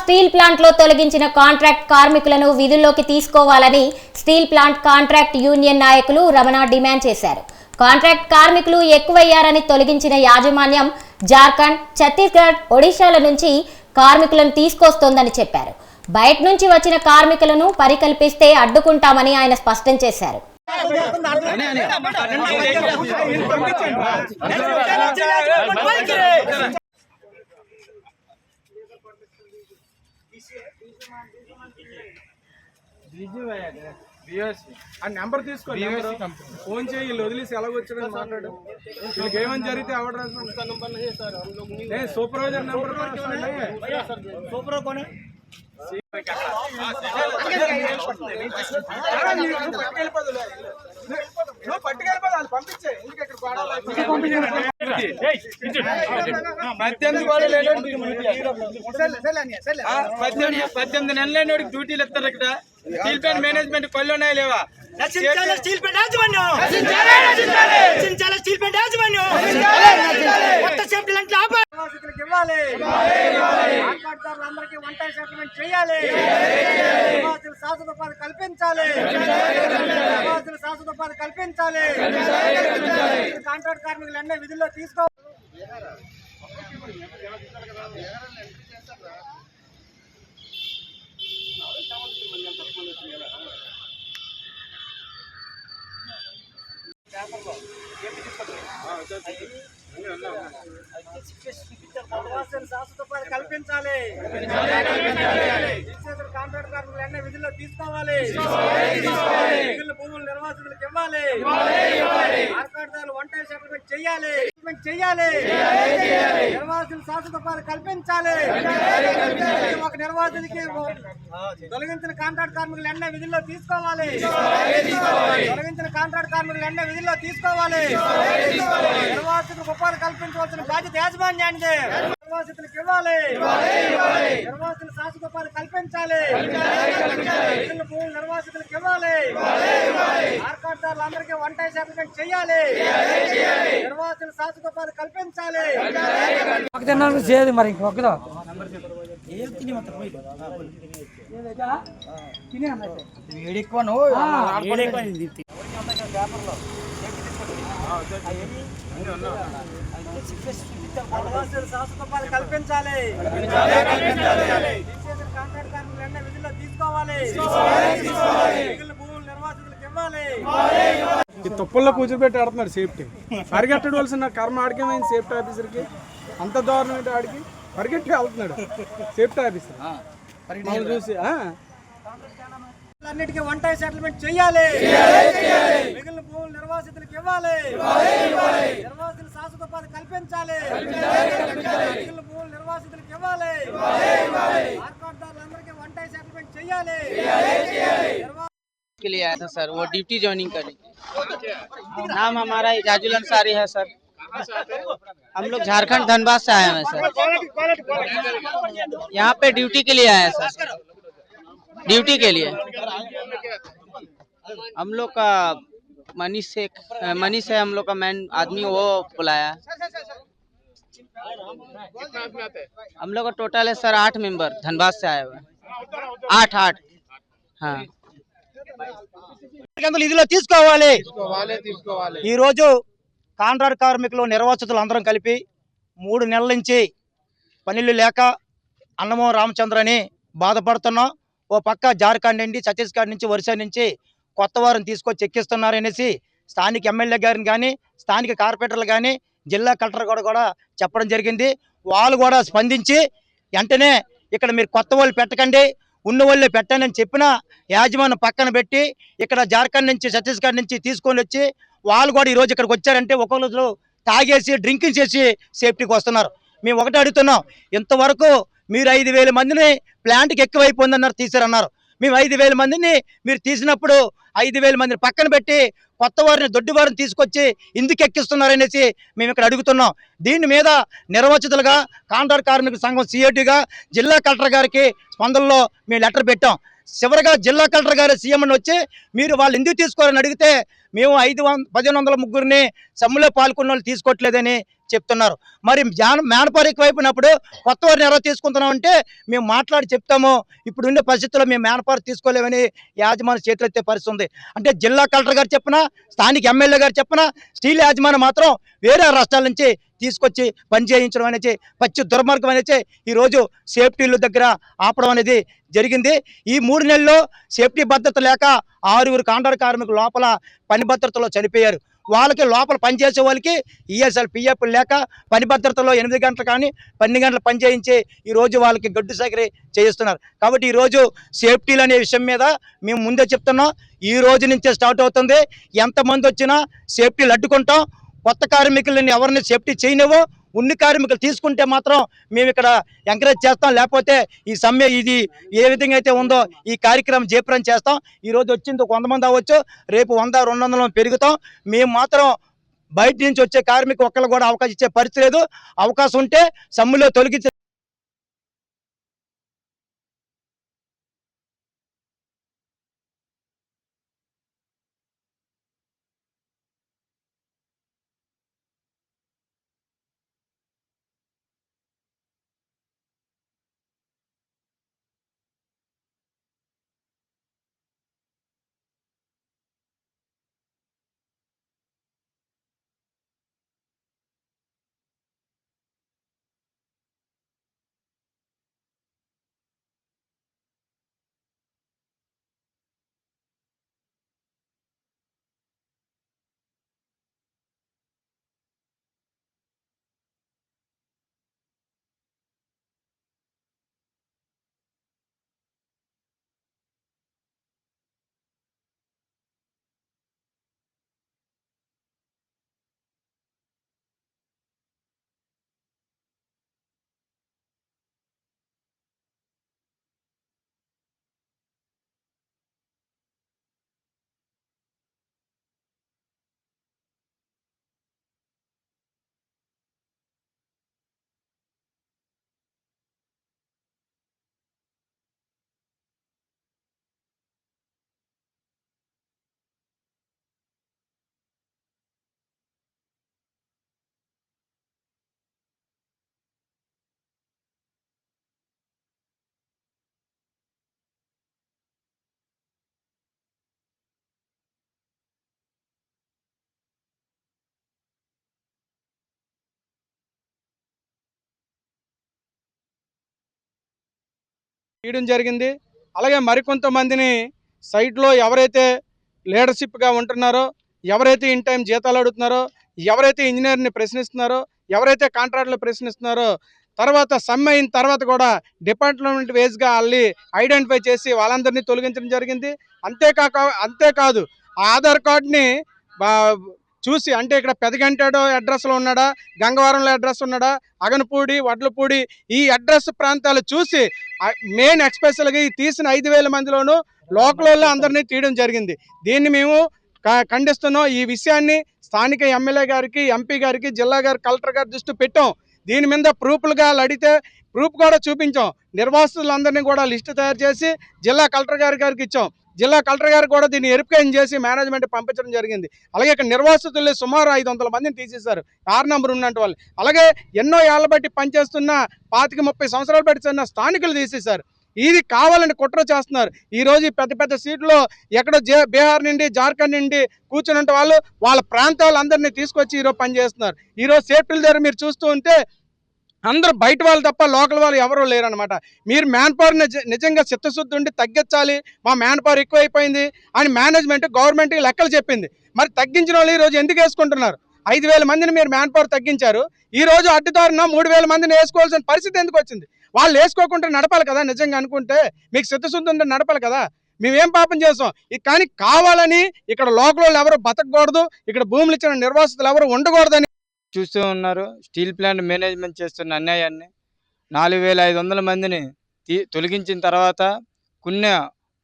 Steel ప్లాంట్లో తొలగించిన contract కార్మికులను విధుల్లోకి తీసుకోవాలని స్టీల్ ప్లాంట్ కాంట్రాక్ట్ యూనియన్ నాయకులు రమణ డిమాండ్ చేశారు. కాంట్రాక్ట్ కార్మికులు ఎక్కువయ్యారని తొలగించిన యాజమాన్యం జార్ఖండ్ ఛత్తీస్గఢ్ ఒడిశాల నుంచి కార్మికులను తీసుకొస్తోందని చెప్పారు. బయట నుంచి వచ్చిన కార్మికులను పరికల్పిస్తే అడ్డుకుంటామని ఆయన స్పష్టం చేశారు. ఆ నెంబర్ తీసుకో ఫోన్ చేయి వీళ్ళు వదిలేసి ఎలాగొచ్చాడని మాట్లాడు. వీళ్ళకి ఏమని జరిగితే రాసిన సూపర్వైజర్ నెంబర్ సూపర్ పట్టుకెళ్ళిపోవాలి పంపించే ఇంటికి ఇక్కడ పద్దెనిమిది డ్యూటీలు ఇస్తారు ఇక్కడ. స్టీల్ ప్లాంట్ మేనేజ్మెంట్ కొల్లు ఉన్నాయా లేవా? నశించాలి స్టీల్ ప్లాంట్ యాజమాన్యం. నశించాలి స్టీల్ ప్లాంట్ యాజమాన్యం. కొత్త సేఫ్టీ లాంటి ఆప నిర్వాసితులకు ఇవ్వాలి. కాంట్రాక్టర్లందరికీ వన్ టైం సెటిల్మెంట్ చేయాలి. నిర్వాసితులు శాశ్వత ఉపాధి కల్పించాలి. నిర్వాసితులు శాశ్వత ఉపాధి కల్పించాలి. కాంట్రాక్ట్ కార్మికులు అన్నీ విధుల్లో తీసుకో నిర్వాసితులు శాశ్వత ఉపాధి కల్పించాలి కాంట్రాక్ట్ కార్మికులు అన్నీ విధుల్లో తీసుకోవాలి భూములు నిర్వాసితులకు ఇవ్వాలి కార్పొరేటర్లు వంట సెటిల్మెంట్ చేయాలి చేయాలి నిర్వాసితులు శాశ్వత కల్పించాలి ఒక నిర్వాసితుడికి తొలగించిన కాంట్రాక్ట్ కార్మికులు ఎన్న విధుల్లో తీసుకోవాలి. తొలగించిన కాంట్రాక్ట్ కార్మికులు ఎన్న విధుల్లో తీసుకోవాలి. నిర్వాసితులకు ఉపాధి కల్పించవలసిన బాధ్యత యాజమాన్యానికి. నిర్వాసితులకు ఇవ్వాలి. నిర్వాసితులు శాశ్వత ఉపాధి కల్పించాలి. భూములు నిర్వాసితులకు ఇవ్వాలి. కార్పొరేటర్లందరికీ వన్ టైం సెటిల్మెంట్ చేయాలి. నిర్వాసితులు శాశ్వత ఉపాధి కల్పించాలి. చేయదు మరి ఇంకొకదా నిర్వాసితులు కల్పించాలి కాంట్రాక్ట్ విధుల్లో తీసుకోవాలి భూములు నిర్వాసితులకు ఇవ్వాలి ఈ తుప్పల్లో కూర్చోబెట్టి ఆడుతున్నాడు సేఫ్టీ. పరిగెట్టవలసిన కర్మ ఆడికేమైంది సేఫ్టీ ఆఫీసర్కి. అంత దారుణం ఏంటి ఆడికి? పరిగెట్టి వెళ్తున్నాడు సేఫ్టీ ఆఫీసర్ మమ్మల్ని చూసి ఆ. అన్నిటికీ వన్ టైం సెటిల్మెంట్ చేయాలి మిగిలిన భూములు నిర్వాసితులకు ఇవ్వాలి నిర్వాసితులు శాశ్వత ఉపాధి కల్పించాలి మిగిలిన భూములు నిర్వాసితులకు ఇవ్వాలి కార్పొరేటర్లందరికీ వన్ టైం సెటిల్మెంట్ చేయాలి నిర్వా- के लिए आया था सर वो ड्यूटी ज्वाइनिंग करने नाम हमारा राजुल अंसारी है सर हम लोग झारखंड धनबाद से आए हैं सर यहाँ पे ड्यूटी के लिए आए हैं सर ड्यूटी के लिए हम लोग का मनीष से मनीष है हम लोग का मैन आदमी वो बुलाया हम लोग का टोटल है सर आठ मेंबर धनबाद से आए हुए हैं। आठ आठ हाँ విధుల్లో తీసుకోవాలి ఈ రోజు కాంట్రాక్ట్ కార్మికులు నిర్వాసితులు అందరం కలిపి మూడు నెలల నుంచి పనులు లేక అన్నమో రామచంద్ర అని బాధపడుతున్నాం. ఓ పక్క జార్ఖండ్ నుండి ఛత్తీస్గఢ్ నుంచి ఒరిస్సా నుంచి కొత్త వారిని తీసుకొచ్చి ఎక్కిస్తున్నారు అనేసి స్థానిక ఎమ్మెల్యే గారిని కానీ స్థానిక కార్పొరేటర్లు కానీ జిల్లా కలెక్టర్ కూడా కూడా చెప్పడం జరిగింది. వాళ్ళు కూడా స్పందించి వెంటనే ఇక్కడ మీరు కొత్త వాళ్ళు పెట్టకండి ఉన్న వాళ్ళే పెట్టానని చెప్పిన యాజమాన్యం పక్కన పెట్టి ఇక్కడ జార్ఖండ్ నుంచి ఛత్తీస్గఢ్ నుంచి తీసుకొని వచ్చి వాళ్ళు కూడా ఈరోజు ఇక్కడికి వచ్చారంటే ఒక్కొక్కరు తాగేసి డ్రింకింగ్ చేసి సేఫ్టీకి వస్తున్నారు. మేము ఒకటి అడుగుతున్నాం ఇంతవరకు మీరు ఐదు వేల మందిని ప్లాంట్కి ఎక్కువైపోయిందన్నారు తీసారన్నారు మేము ఐదు వేల మందిని మీరు తీసినప్పుడు ఐదు వేల మందిని పక్కన పెట్టి కొత్త వారిని దొడ్డి వారిని తీసుకొచ్చి ఎందుకు ఎక్కిస్తున్నారనేసి మేము ఇక్కడ అడుగుతున్నాం. దీని మీద నిర్వచితులుగా కాంట్రాక్ట్ కార్మిక సంఘం సిఐటిగా జిల్లా కలెక్టర్ గారికి స్పందనలో మేము లెటర్ పెట్టాం. చివరిగా జిల్లా కలెక్టర్ గారు సీఎం వచ్చి మీరు వాళ్ళు ఎందుకు తీసుకోవాలని అడిగితే మేము ఐదు వంద పదిహేను వందల ముగ్గురిని సమ్ములో పాల్గొన్న వాళ్ళు తీసుకోవట్లేదని చెప్తున్నారు. మరి జాన మేనపారు ఎక్కువైపోయినప్పుడు కొత్త వారిని ఎలా తీసుకుంటున్నాం అంటే మేము మాట్లాడి చెప్తాము. ఇప్పుడు ఉండే పరిస్థితుల్లో మేము మేనపారు తీసుకోలేమని యాజమాన్య చేతులు ఎత్తే పరిస్థితి ఉంది. అంటే జిల్లా కలెక్టర్ గారు చెప్పినా స్థానిక ఎమ్మెల్యే గారు చెప్పినా స్టీల్ యాజమాన్యం మాత్రం వేరే రాష్ట్రాల నుంచి తీసుకొచ్చి పని చేయించడం అనేది పచ్చి దుర్మార్గం అనేది ఈరోజు సేఫ్టీల దగ్గర ఆపడం అనేది జరిగింది. ఈ మూడు నెలల్లో సేఫ్టీ భద్రత లేక ఆరుగురు కాంట్రాక్ట్ కార్మికులు లోపల పని భద్రతలో చనిపోయారు. వాళ్ళకి లోపల పనిచేసే వాళ్ళకి ఈఎస్ఎల్ పిఎఫ్ లేక పని భద్రతలో ఎనిమిది గంటలు కానీ పన్నెండు గంటలు పనిచేయించి ఈరోజు వాళ్ళకి గడ్డు సగరి చేయిస్తున్నారు. కాబట్టి ఈరోజు సేఫ్టీలు అనే విషయం మీద మేము ముందే చెప్తున్నాం. ఈ రోజు నుంచే స్టార్ట్ అవుతుంది. ఎంతమంది వచ్చినా సేఫ్టీలు అడ్డుకుంటాం. కొత్త కార్మికులని ఎవరిని సేఫ్టీ చేయనివో ఉన్ని కార్మికులు తీసుకుంటే మాత్రం మేము ఇక్కడ ఎంకరేజ్ చేస్తాం. లేకపోతే ఈ సమ్మె ఇది ఏ విధంగా అయితే ఉందో ఈ కార్యక్రమం జయప్రం చేస్తాం. ఈరోజు వచ్చింది వంద మంది అవ్వచ్చు రేపు వంద రెండు వందలు పెరుగుతాం. మేము మాత్రం బయట నుంచి వచ్చే కార్మికు ఒక్కరు కూడా అవకాశం ఇచ్చే పరిస్థితి లేదు. అవకాశం ఉంటే సమ్మెలో తొలగించే తీయడం జరిగింది. అలాగే మరికొంతమందిని సైట్లో ఎవరైతే లీడర్షిప్గా ఉంటున్నారో ఎవరైతే ఇన్ టైం జీతాలు అడుగుతున్నారో ఎవరైతే ఇంజనీర్ని ప్రశ్నిస్తున్నారో ఎవరైతే కాంట్రాక్ట్లు ప్రశ్నిస్తున్నారో తర్వాత సమ్మె అయిన తర్వాత కూడా డిపార్ట్మెంట్ వేస్గా వాళ్ళని ఐడెంటిఫై చేసి వాళ్ళందరినీ తొలగించడం జరిగింది. అంతేకాక అంతేకాదు ఆ ఆధార్ కార్డ్ని బా- చూసి అంటే ఇక్కడ పెదగంటాడో అడ్రస్లో ఉన్నాడా? గంగవరంలో అడ్రస్ ఉన్నాడా? అగనపూడి వడ్లపూడి ఈ అడ్రస్ ప్రాంతాలు చూసి మెయిన్ ఎక్స్పెషల్గా ఈ తీసిన ఐదు వేల మందిలోనూ లోకల్ అందరినీ తీయడం జరిగింది. దీన్ని మేము క- ఖండిస్తున్నాం. ఈ విషయాన్ని స్థానిక ఎమ్మెల్యే గారికి ఎంపీ గారికి జిల్లా గారి కలెక్టర్ గారి దృష్టి పెట్టాం. దీని మీద ప్రూఫ్లుగా అడిగితే ప్రూఫ్ కూడా చూపించాం. నిర్వాసితులందరినీ కూడా లిస్టు తయారు చేసి జిల్లా కలెక్టర్ గారి గారికి ఇచ్చాం. జిల్లా కలెక్టర్ గారు కూడా దీన్ని ఎరుపుకైన్ చేసి మేనేజ్మెంట్ పంపించడం జరిగింది. అలాగే ఇక్కడ నిర్వాసితులు సుమారు ఐదు వందల మందిని తీసేశారు. ఆరు నెంబర్ ఉన్నట్టు వాళ్ళు. అలాగే ఎన్నో ఏళ్ళ బట్టి పనిచేస్తున్న పాతిక ముప్పై సంవత్సరాలు బట్టి స్థానికులు తీసేశారు. ఇది కావాలని కుట్ర చేస్తున్నారు. ఈరోజు పెద్ద పెద్ద సీట్లో ఎక్కడో జే బీహార్ నుండి జార్ఖండ్ నుండి కూర్చుని వాళ్ళు వాళ్ళ ప్రాంతాలందరినీ తీసుకొచ్చి ఈరోజు పనిచేస్తున్నారు. ఈరోజు సేఫ్టీల దగ్గర మీరు చూస్తూ ఉంటే అందరూ బయట వాళ్ళు తప్ప లోకల్ వాళ్ళు ఎవరూ లేరనమాట మీరు మ్యాన్ పవర్ నిజంగా చిత్తశుద్ధి ఉండి తగ్గించాలి. మా మ్యాన్ పవర్ ఎక్కువైపోయింది అని మేనేజ్మెంట్ గవర్నమెంట్కి లెక్కలు చెప్పింది. మరి తగ్గించిన వాళ్ళు ఈరోజు ఎందుకు వేసుకుంటున్నారు? ఐదు వేల మందిని మీరు మ్యాన్ పవర్ తగ్గించారు. ఈ రోజు అడ్డుదారున మూడు వేల మందిని వేసుకోవాల్సిన పరిస్థితి ఎందుకు వచ్చింది? వాళ్ళు వేసుకోకుండా నడపాలి కదా నిజంగా అనుకుంటే? మీకు చిత్తశుద్ధి ఉంటే నడపాలి కదా? మేమేం పాపం చేసాం కానీ కావాలని ఇక్కడ లోకల్ వాళ్ళు ఎవరు బతకూడదు ఇక్కడ భూములు ఇచ్చిన నిర్వాసితులు ఎవరు ఉండకూడదని చూస్తూ ఉన్నారు. స్టీల్ ప్లాంట్ మేనేజ్మెంట్ చేస్తున్న అన్యాయాన్ని నాలుగు వేల ఐదు వందల మందిని తొలగించిన తర్వాత కొన్ని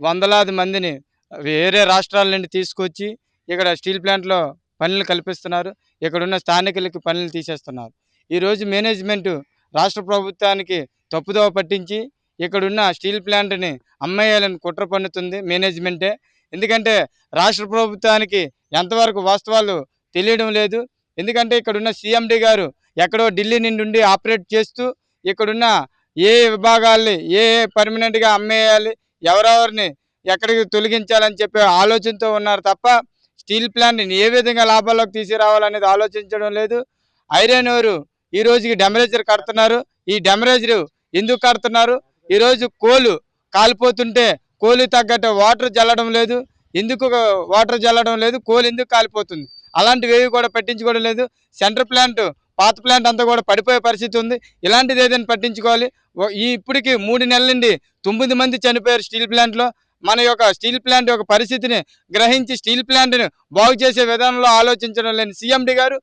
వందలాది మందిని వేరే రాష్ట్రాల నుండి తీసుకొచ్చి ఇక్కడ స్టీల్ ప్లాంట్లో పనులు కల్పిస్తున్నారు. ఇక్కడ ఉన్న స్థానికులకి పనులు తీసేస్తున్నారు. ఈరోజు మేనేజ్మెంట్ రాష్ట్ర ప్రభుత్వానికి తప్పుదోవ పట్టించి ఇక్కడున్న స్టీల్ ప్లాంట్ని అమ్మేయాలని కుట్ర పన్నుతుంది మేనేజ్మెంటే. ఎందుకంటే రాష్ట్ర ప్రభుత్వానికి ఎంతవరకు వాస్తవాలు తెలియడం లేదు. ఎందుకంటే ఇక్కడున్న సీఎండీ సీఎండి గారు ఎక్కడో ఢిల్లీ నుండి ఆపరేట్ చేస్తూ ఇక్కడున్న ఏ విభాగాల్ని ఏ ఏ పర్మనెంట్గా అమ్మేయాలి ఎవరెవరిని ఎక్కడికి తొలగించాలని చెప్పే ఆలోచనతో ఉన్నారు తప్ప స్టీల్ ప్లాంట్ని ఏ విధంగా లాభాల్లోకి తీసుకురావాలనేది ఆలోచించడం లేదు. ఐరన్ ఓరు ఈ రోజుకి డెమరేజర్ కడుతున్నారు. ఈ డెమరేజర్ ఎందుకు కడుతున్నారు? ఈరోజు కోలు కాలిపోతుంటే కోలు తగ్గట్టు వాటర్ జల్లడం లేదు. ఎందుకు వాటర్ జల్లడం లేదు? కోలు ఎందుకు కాలిపోతుంది? అలాంటివి ఏవి కూడా పట్టించుకోవడం లేదు. సెంటర్ ప్లాంట్ పాత ప్లాంట్ అంతా కూడా పడిపోయే పరిస్థితి ఉంది. ఇలాంటిది ఏదైనా పట్టించుకోవాలి. ఈ ఇప్పటికి మూడు నెలల నుండి తొమ్మిది మంది చనిపోయారు స్టీల్ ప్లాంట్లో. మన యొక్క స్టీల్ ప్లాంట్ యొక్క పరిస్థితిని గ్రహించి స్టీల్ ప్లాంట్ని బాగు చేసే విధానంలో ఆలోచించడం లేని సీఎండి గారు